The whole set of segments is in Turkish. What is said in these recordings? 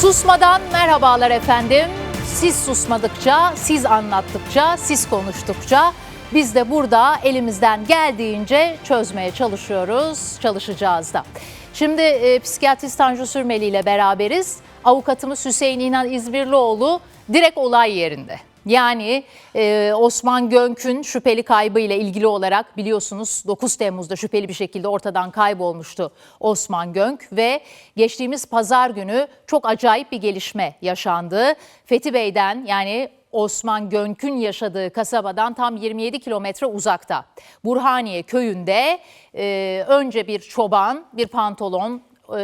Susmadan merhabalar efendim. Siz susmadıkça, siz anlattıkça, siz konuştukça biz de burada elimizden geldiğince çözmeye çalışıyoruz, çalışacağız da. Şimdi e, psikiyatrist Tanju Sürmeli ile beraberiz. Avukatımız Hüseyin İnan İzmirlioğlu direkt olay yerinde. Yani e, Osman Gönk'ün şüpheli kaybı ile ilgili olarak biliyorsunuz 9 Temmuz'da şüpheli bir şekilde ortadan kaybolmuştu Osman Gönk ve geçtiğimiz pazar günü çok acayip bir gelişme yaşandı. Fethi Bey'den yani Osman Gönk'ün yaşadığı kasabadan tam 27 kilometre uzakta. Burhaniye köyünde e, önce bir çoban, bir pantolon,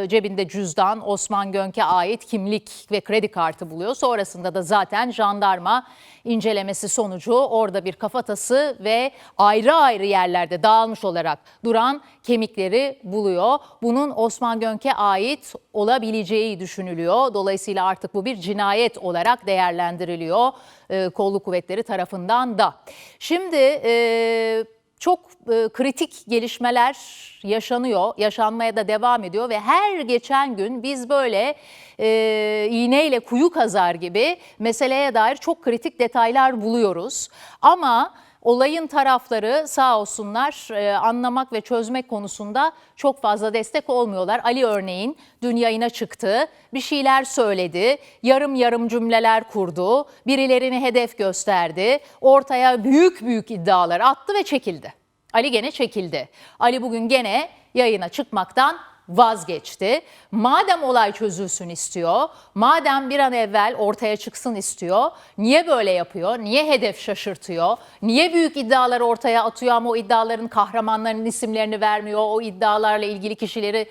cebinde cüzdan, Osman Gönk'e ait kimlik ve kredi kartı buluyor. Sonrasında da zaten jandarma incelemesi sonucu orada bir kafatası ve ayrı ayrı yerlerde dağılmış olarak duran kemikleri buluyor. Bunun Osman Gönk'e ait olabileceği düşünülüyor. Dolayısıyla artık bu bir cinayet olarak değerlendiriliyor e, kolluk kuvvetleri tarafından da. Şimdi e, çok e, kritik gelişmeler yaşanıyor, yaşanmaya da devam ediyor ve her geçen gün biz böyle e, iğneyle kuyu kazar gibi meseleye dair çok kritik detaylar buluyoruz. Ama olayın tarafları sağ olsunlar e, anlamak ve çözmek konusunda çok fazla destek olmuyorlar. Ali örneğin dün yayına çıktı, bir şeyler söyledi, yarım yarım cümleler kurdu, birilerini hedef gösterdi, ortaya büyük büyük iddialar attı ve çekildi. Ali gene çekildi. Ali bugün gene yayına çıkmaktan vazgeçti. Madem olay çözülsün istiyor, madem bir an evvel ortaya çıksın istiyor, niye böyle yapıyor? Niye hedef şaşırtıyor? Niye büyük iddialar ortaya atıyor ama o iddiaların kahramanlarının isimlerini vermiyor? O iddialarla ilgili kişileri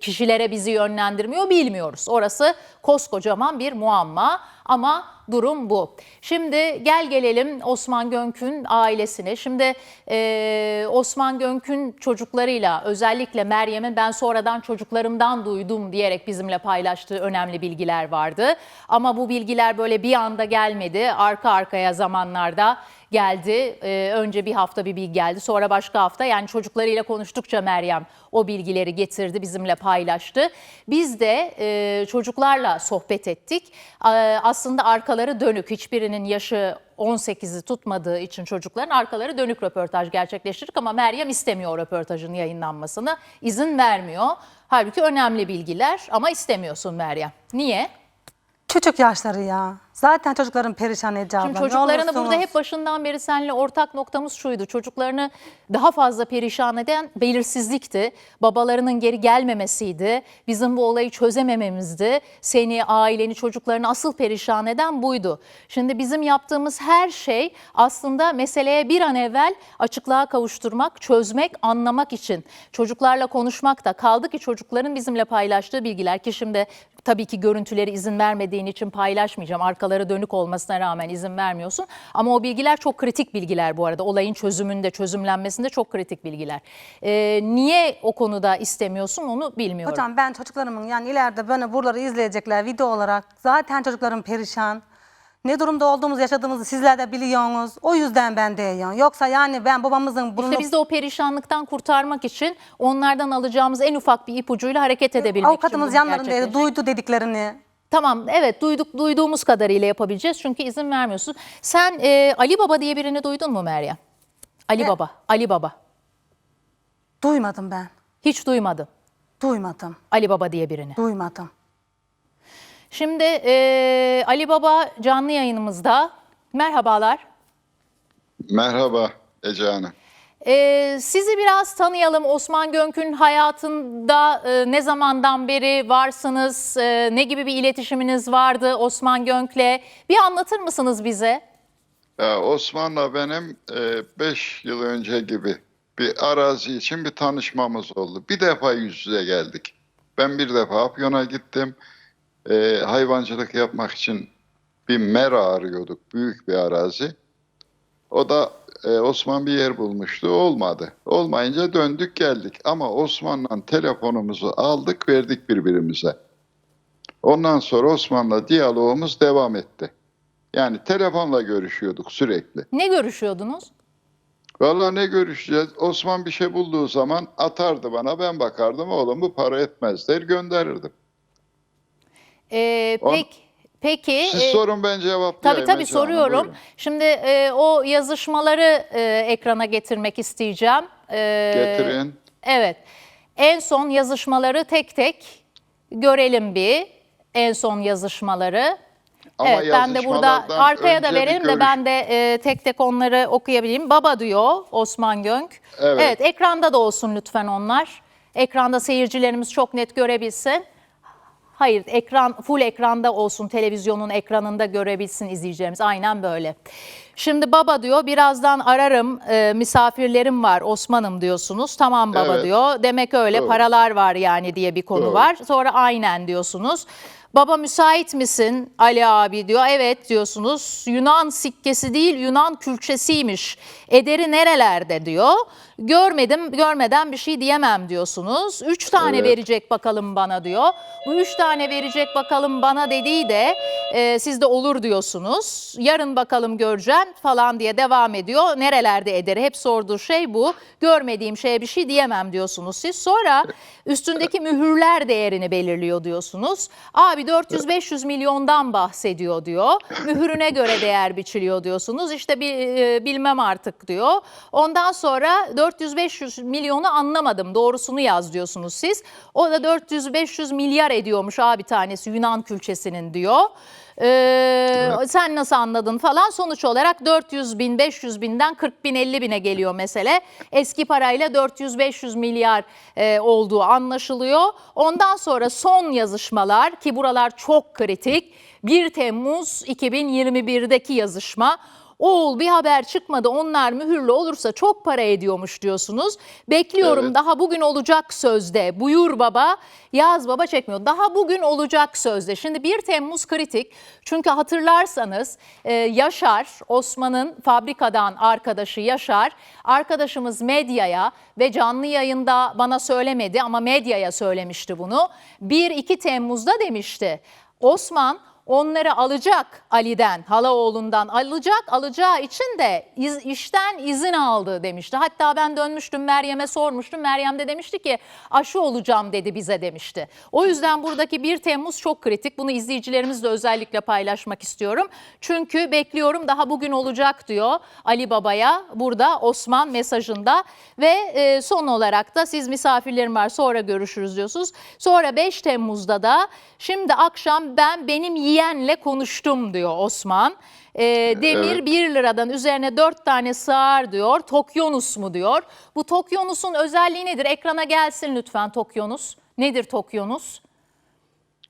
kişilere bizi yönlendirmiyor bilmiyoruz. Orası koskocaman bir muamma ama durum bu. Şimdi gel gelelim Osman Gönk'ün ailesine. Şimdi e, Osman Gönk'ün çocuklarıyla özellikle Meryem'in ben sonradan çocuklarımdan duydum diyerek bizimle paylaştığı önemli bilgiler vardı. Ama bu bilgiler böyle bir anda gelmedi. Arka arkaya zamanlarda geldi. Ee, önce bir hafta bir bilgi geldi. Sonra başka hafta yani çocuklarıyla konuştukça Meryem o bilgileri getirdi bizimle paylaştı. Biz de e, çocuklarla sohbet ettik. Ee, aslında arkaları dönük. Hiçbirinin yaşı 18'i tutmadığı için çocukların arkaları dönük röportaj gerçekleştirdik ama Meryem istemiyor röportajın yayınlanmasını. izin vermiyor. Halbuki önemli bilgiler ama istemiyorsun Meryem. Niye? Küçük yaşları ya. Zaten çocukların perişan edeceği Şimdi çocuklarını burada hep başından beri seninle ortak noktamız şuydu. Çocuklarını daha fazla perişan eden belirsizlikti. Babalarının geri gelmemesiydi. Bizim bu olayı çözemememizdi. Seni, aileni, çocuklarını asıl perişan eden buydu. Şimdi bizim yaptığımız her şey aslında meseleye bir an evvel açıklığa kavuşturmak, çözmek, anlamak için. Çocuklarla konuşmak da kaldı ki çocukların bizimle paylaştığı bilgiler ki şimdi tabii ki görüntüleri izin vermediğin için paylaşmayacağım. Arkaları dönük olmasına rağmen izin vermiyorsun. Ama o bilgiler çok kritik bilgiler bu arada. Olayın çözümünde, çözümlenmesinde çok kritik bilgiler. Ee, niye o konuda istemiyorsun onu bilmiyorum. Hocam ben çocuklarımın yani ileride beni buraları izleyecekler video olarak. Zaten çocuklarım perişan. Ne durumda olduğumuzu yaşadığımızı sizler de biliyorsunuz. O yüzden ben diyorum. Yoksa yani ben babamızın bulunup İşte biz de o perişanlıktan kurtarmak için onlardan alacağımız en ufak bir ipucuyla hareket edebilmek avukatımız için yanlarındaydı. Duydu dediklerini. Tamam evet duyduk duyduğumuz kadarıyla yapabileceğiz çünkü izin vermiyorsun. Sen e, Ali Baba diye birini duydun mu Meryem? Ali Ne? Baba, Ali Baba. Duymadım ben. Hiç duymadım Duymadım. Ali Baba diye birini. Duymadım. Şimdi e, Ali Baba canlı yayınımızda. Merhabalar. Merhaba Ece Hanım. E, sizi biraz tanıyalım. Osman Gönk'ün hayatında e, ne zamandan beri varsınız? E, ne gibi bir iletişiminiz vardı Osman Gönk'le? Bir anlatır mısınız bize? Ya Osman'la benim 5 yıl önce gibi bir arazi için bir tanışmamız oldu. Bir defa yüz yüze geldik. Ben bir defa Afyon'a gittim. E, hayvancılık yapmak için bir mera arıyorduk. Büyük bir arazi. O da e, Osman bir yer bulmuştu. Olmadı. Olmayınca döndük geldik. Ama Osman'la telefonumuzu aldık verdik birbirimize. Ondan sonra Osman'la diyalogumuz devam etti. Yani telefonla görüşüyorduk sürekli. Ne görüşüyordunuz? Vallahi ne görüşeceğiz? Osman bir şey bulduğu zaman atardı bana. Ben bakardım oğlum bu para etmez der gönderirdim. Ee, On- pek, peki. Siz e, sorun ben cevaplayayım. Tabii tabii Ece Hanım, soruyorum. buyurun. Şimdi e, o yazışmaları e, ekrana getirmek isteyeceğim. E, Getirin. Evet. En son yazışmaları tek tek görelim bir. En son yazışmaları. Ama evet ben de burada arkaya da verelim de ben de e, tek tek onları okuyabileyim. Baba diyor Osman Gönk. Evet. ekranda da olsun lütfen onlar. Ekranda seyircilerimiz çok net görebilsin. Hayır, ekran full ekranda olsun, televizyonun ekranında görebilsin izleyicilerimiz. Aynen böyle. Şimdi baba diyor, birazdan ararım, e, misafirlerim var, Osman'ım diyorsunuz. Tamam baba Evet. diyor. Demek öyle, Doğru. paralar var yani diye bir konu Doğru. var. Sonra aynen diyorsunuz. Baba müsait misin Ali abi diyor. Evet diyorsunuz. Yunan sikkesi değil Yunan külçesiymiş. Ederi nerelerde diyor. Görmedim görmeden bir şey diyemem diyorsunuz. Üç tane Evet. verecek bakalım bana diyor. Bu üç tane verecek bakalım bana dediği de e, sizde olur diyorsunuz. Yarın bakalım göreceğim falan diye devam ediyor. Nerelerde ederi hep sorduğu şey bu. Görmediğim şeye bir şey diyemem diyorsunuz siz. Sonra üstündeki mühürler değerini belirliyor diyorsunuz. Abi 400-500 milyondan bahsediyor diyor. Mühürüne göre değer biçiliyor diyorsunuz. İşte bir e, bilmem artık diyor. Ondan sonra 400-500 milyonu anlamadım. Doğrusunu yaz diyorsunuz siz. O da 400-500 milyar ediyormuş abi tanesi Yunan külçesinin diyor. Ee, Sen nasıl anladın falan sonuç olarak 400 bin 500 binden 40 bin 50 bine geliyor mesele. Eski parayla 400-500 milyar e, olduğu anlaşılıyor. Ondan sonra son yazışmalar ki buralar çok kritik. 1 Temmuz 2021'deki yazışma. Oğul bir haber çıkmadı onlar mühürlü olursa çok para ediyormuş diyorsunuz. Bekliyorum Evet. daha bugün olacak sözde. Buyur baba yaz baba çekmiyor. Daha bugün olacak sözde. Şimdi 1 Temmuz kritik. Çünkü hatırlarsanız e, Yaşar Osman'ın fabrikadan arkadaşı Yaşar arkadaşımız medyaya ve canlı yayında bana söylemedi ama medyaya söylemişti bunu. 1-2 Temmuz'da demişti. Osman onları alacak Ali'den, Halaoğlu'ndan alacak, alacağı için de iz- işten izin aldı demişti. Hatta ben dönmüştüm Meryem'e sormuştum. Meryem de demişti ki aşı olacağım dedi bize demişti. O yüzden buradaki 1 Temmuz çok kritik. Bunu izleyicilerimizle özellikle paylaşmak istiyorum. Çünkü bekliyorum daha bugün olacak diyor Ali Baba'ya burada Osman mesajında ve e, son olarak da siz misafirlerim var sonra görüşürüz diyorsunuz. Sonra 5 Temmuz'da da şimdi akşam ben benim yeğenle konuştum diyor Osman. E, demir Evet. 1 liradan üzerine 4 tane sığar diyor. Tokyanus mu diyor. Bu Tokyanus'un özelliği nedir? Ekrana gelsin lütfen Tokyanus. Nedir Tokyanus?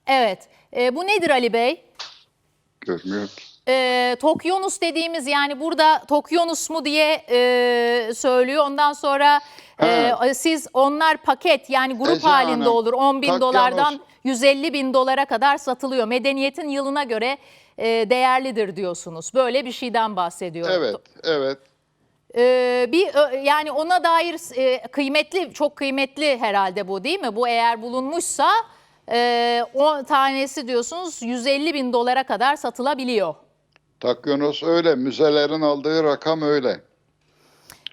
Evet. E, bu nedir Ali Bey? Görmüyor ki. e, Tokyanus dediğimiz yani burada Tokyanus mu diye e, söylüyor. Ondan sonra e, siz onlar paket yani grup Ece halinde Hanım, olur. 10 bin Tokyanus- dolardan 150 bin dolara kadar satılıyor. Medeniyetin yılına göre e, değerlidir diyorsunuz. Böyle bir şeyden bahsediyor. Evet, evet. Ee, bir yani ona dair e, kıymetli çok kıymetli herhalde bu değil mi? Bu eğer bulunmuşsa e, o tanesi diyorsunuz 150 bin dolara kadar satılabiliyor. Takyonos öyle. Müzelerin aldığı rakam öyle.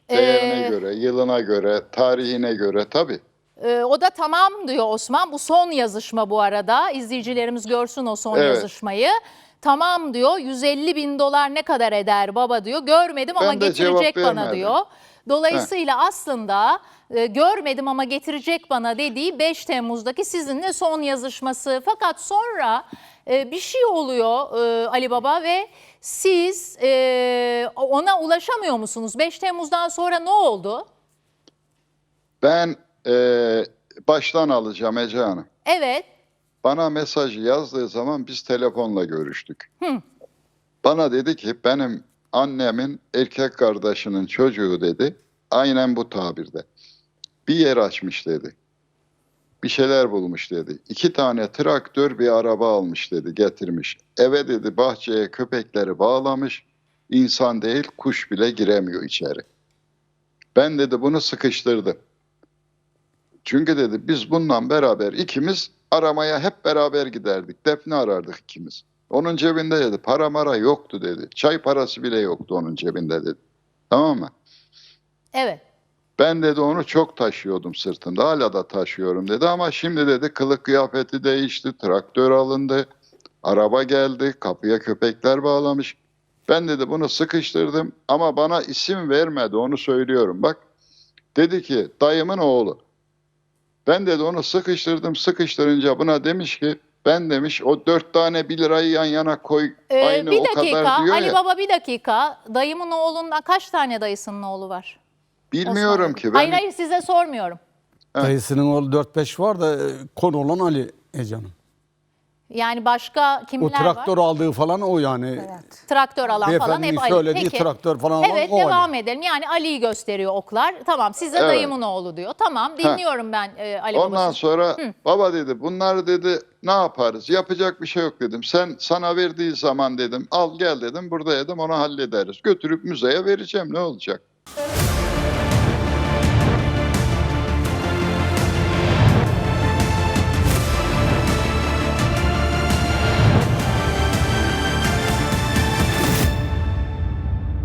Değerine Ee, göre, yılına göre, tarihine göre tabii. Ee, o da tamam diyor Osman. Bu son yazışma bu arada. İzleyicilerimiz görsün o son Evet. yazışmayı. Tamam diyor 150 bin dolar ne kadar eder baba diyor. Görmedim ama Ben cevap getirecek bana diyor. Dolayısıyla aslında e, görmedim ama getirecek bana dediği 5 Temmuz'daki sizinle son yazışması. Fakat sonra e, bir şey oluyor e, Ali Baba ve siz e, ona ulaşamıyor musunuz? 5 Temmuz'dan sonra ne oldu? Ben eee, baştan alacağım Ece Hanım. Evet. Bana mesajı yazdığı zaman biz telefonla görüştük. Bana dedi ki benim annemin erkek kardeşinin çocuğu dedi. Aynen bu tabirde. Bir yer açmış dedi. Bir şeyler bulmuş dedi. İki tane traktör bir araba almış dedi getirmiş. Eve dedi bahçeye köpekleri bağlamış. İnsan değil kuş bile giremiyor içeri. Ben dedi bunu sıkıştırdım. Çünkü dedi biz bununla beraber ikimiz aramaya hep beraber giderdik. Defne arardık ikimiz. Onun cebinde dedi para mara yoktu dedi. Çay parası bile yoktu onun cebinde dedi. Tamam mı? Evet. Ben dedi onu çok taşıyordum sırtımda. Hala da taşıyorum dedi ama şimdi dedi kılık kıyafeti değişti. Traktör alındı. Araba geldi. Kapıya köpekler bağlamış. Ben dedi bunu sıkıştırdım ama bana isim vermedi onu söylüyorum bak. Dedi ki dayımın oğlu. Ben dedi onu sıkıştırdım sıkıştırınca buna demiş ki ben demiş o dört tane bir lirayı yan yana koy Ee, aynı bir o dakika kadar diyor Ali ya. Baba bir dakika. Dayımın oğlundan kaç tane dayısının oğlu var? Bilmiyorum Osman? ki ben Hayır hayır size sormuyorum. Dayısının oğlu 4-5 var da e, konu olan Ali Ecan'ım. Yani başka O kimler traktör var? aldığı falan o yani. Traktör alan falan Beyefendinin hep Ali. söylediği Peki. traktör falan alan Evet o Ali. devam edelim. Yani Ali'yi gösteriyor oklar. Tamam size Evet. dayımın oğlu diyor. Tamam dinliyorum ben e, Ali Ondan babası. sonra baba dedi bunları dedi ne yaparız? Yapacak bir şey yok dedim. Sen sana verdiği zaman dedim al gel dedim burada dedim onu hallederiz. Götürüp müzeye vereceğim ne olacak?